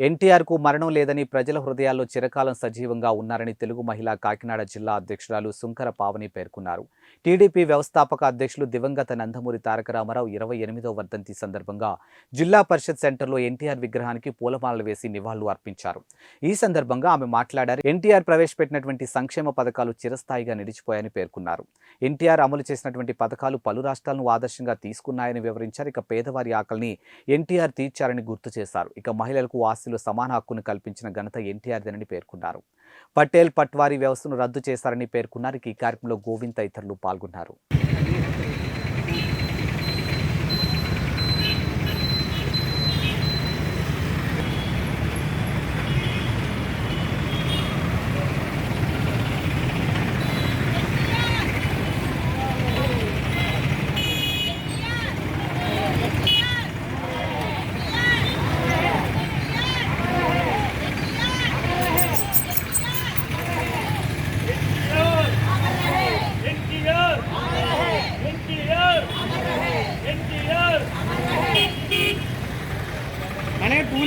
ఎన్టీఆర్కు మరణం లేదని ప్రజల హృదయాల్లో చిరకాలం సజీవంగా ఉన్నారని తెలుగు మహిళా కాకినాడ జిల్లా అధ్యక్షురాలు సుంకర పావని పేర్కొన్నారు. టీడీపీ వ్యవస్థాపక అధ్యక్షులు దివంగత నందమూరి తారక రామారావు ఇరవై ఎనిమిదో వర్ధంతి సందర్భంగా జిల్లా పరిషత్ సెంటర్లో ఎన్టీఆర్ విగ్రహానికి పూలమాలలు వేసి నివాళులు అర్పించారు. ఈ సందర్భంగా ఆమె మాట్లాడారు ఎన్టీఆర్ ప్రవేశపెట్టినటువంటి సంక్షేమ పథకాలు చిరస్థాయిగా నిలిచిపోయాయని పేర్కొన్నారు. ఎన్టీఆర్ అమలు చేసినటువంటి పథకాలు పలు రాష్ట్రాలను ఆదర్శంగా తీసుకున్నాయని వివరించారు. ఇక పేదవారి ఆకలిని ఎన్టీఆర్ తీర్చారని గుర్తు చేశారు. ఇక మహిళలకు ఆస్తిలో సమాన హక్కును కల్పించిన ఘనత ఎన్టీఆర్దేనని పేర్కొన్నారు. పటేల్ పట్వారీ వ్యవస్థను రద్దు చేశారని పేర్కొన్నారు. ఈ కార్యక్రమంలో గోవింద్ తదితరులు పాల్గొన్నారు.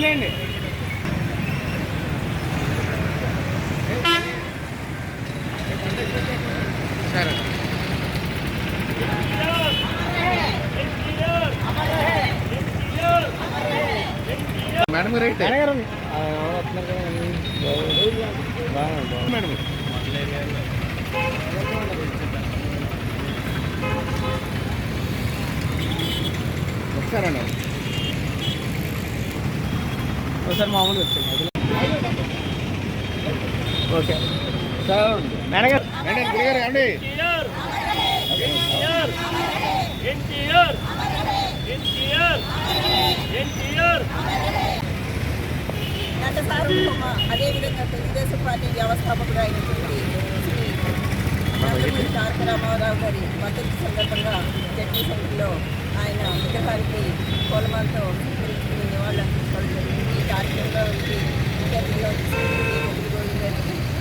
పూలేండి సరే మేడం అయితే? మేడం ఒకసారండి ఒకసారి మామూలుగా వచ్చాయి ఓకే. సార్ మేడం మేడం గురుగారు ఏమండి ఎన్టీఆర్ అదేవిధంగా తెలుగుదేశం పార్టీ వ్యవస్థాపకుడు అయినటువంటి శ్రీ నందమూరి తారక రామారావు గారి వర్ధంతి సందర్భంగా జడ్జి సెంటర్లో ఆయన విగ్రహానికి పూలమాలతో నివాళులు కార్యక్రమంలో వచ్చి ముఖ్య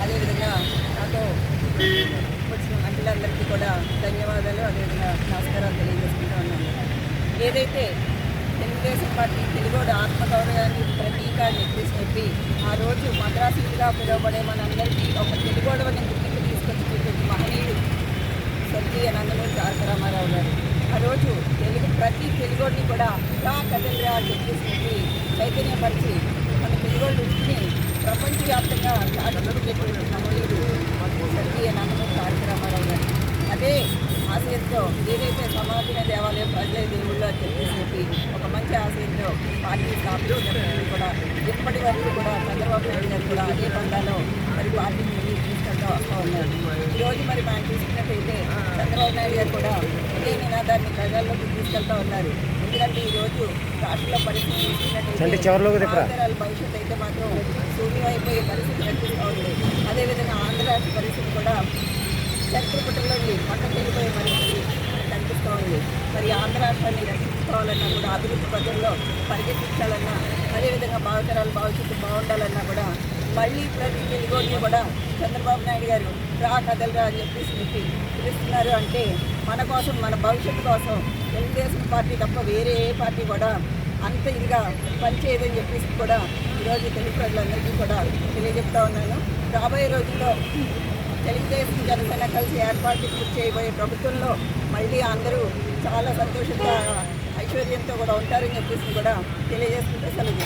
అదేవిధంగా నాతో వచ్చిన మహిళలందరికీ కూడా ధన్యవాదాలు అదేవిధంగా నమస్కారాలు తెలియజేసుకుంటూ ఉన్నాను. ఏదైతే తెలుగుదేశం పార్టీ తెలుగుడు ఆత్మగౌరవాన్ని ప్రతీక అని చెప్పేసి చెప్పి ఆ రోజు మద్రాసులుగా పిలువబడే మనందరికీ ఒక తెలుగుడవని గుర్తింపు తీసుకొచ్చి మహనీయుడు స్వర్గీయ నందమూరి తారక రామారావు గారు. ఆ రోజు తెలుగు ప్రతి తెలుగోడిని కూడా ఇలా కదలరా చెప్పేసి చైతన్యపరిచి మన తెలుగోళ్ళు ఉనికిని ప్రపంచవ్యాప్తంగా చాటుకునేటువంటి మహనీయుడు స్వర్గీయ నందమూరి తారక రామారావు గారు అదే ఆశయంతో ఏదైతే సమాజమే దేవాలయం ప్రజల దేవుళ్ళు అని చెప్పేసి ఒక మంచి ఆశయంతో పార్టీ స్థాపించినప్పటికీ కూడా ఇప్పటి వరకు కూడా చంద్రబాబు నాయుడు గారు కూడా అదే పందాలో మరి పార్టీని తీసుకుంటూ వస్తూ ఉన్నారు ఈరోజు మరి మనం చూసుకున్నట్టయితే చంద్రబాబు నాయుడు గారు కూడా ఇదే నినాదాన్ని ప్రజల్లోకి తీసుకెళ్తా ఉన్నారు. ఎందుకంటే ఈ రోజు రాష్ట్రంలో పరిస్థితి చూసుకున్నట్టయితే ఆంధ్రాల భవిష్యత్తు అయితే మాత్రం శూన్యమైపోయే పరిస్థితి కనిపిస్తూ ఉంది. అదేవిధంగా ఆంధ్ర రాష్ట్ర పరిస్థితి కూడా చరిత్రపుటల్లో పక్కన వెళ్ళిపోయే పరిస్థితి కనిపిస్తూ ఉంది. మరి ఆంధ్ర రాష్ట్రాన్ని రక్షించుకోవాలన్నా కూడా అభివృద్ధి పథంలో పరిగెత్తించాలన్నా అదేవిధంగా భావితరాలు భవిష్యత్తు బాగుండాలన్నా కూడా మళ్ళీ ప్రతి తెలుగుని కూడా చంద్రబాబు నాయుడు గారు రా కదలరా అని చెప్పేసి చెప్పి పిలుస్తున్నారు అంటే మన కోసం మన భవిష్యత్తు కోసం తెలుగుదేశం పార్టీ తప్ప వేరే ఏ పార్టీ కూడా అంత ఇదిగా పనిచేయదని చెప్పేసి కూడా ఈరోజు తెలుగు ప్రజలందరికీ కూడా తెలియజెప్తా ఉన్నాను. రాబోయే రోజుల్లో తెలుగుదేశం జనసేన కలిసి ఏర్పాటు పూర్తి చేయబోయే ప్రభుత్వంలో మళ్ళీ అందరూ చాలా సంతోషంగా ఐశ్వర్యంతో కూడా ఉంటారని చెప్పేసి కూడా తెలియజేసుకుంటే సెలవు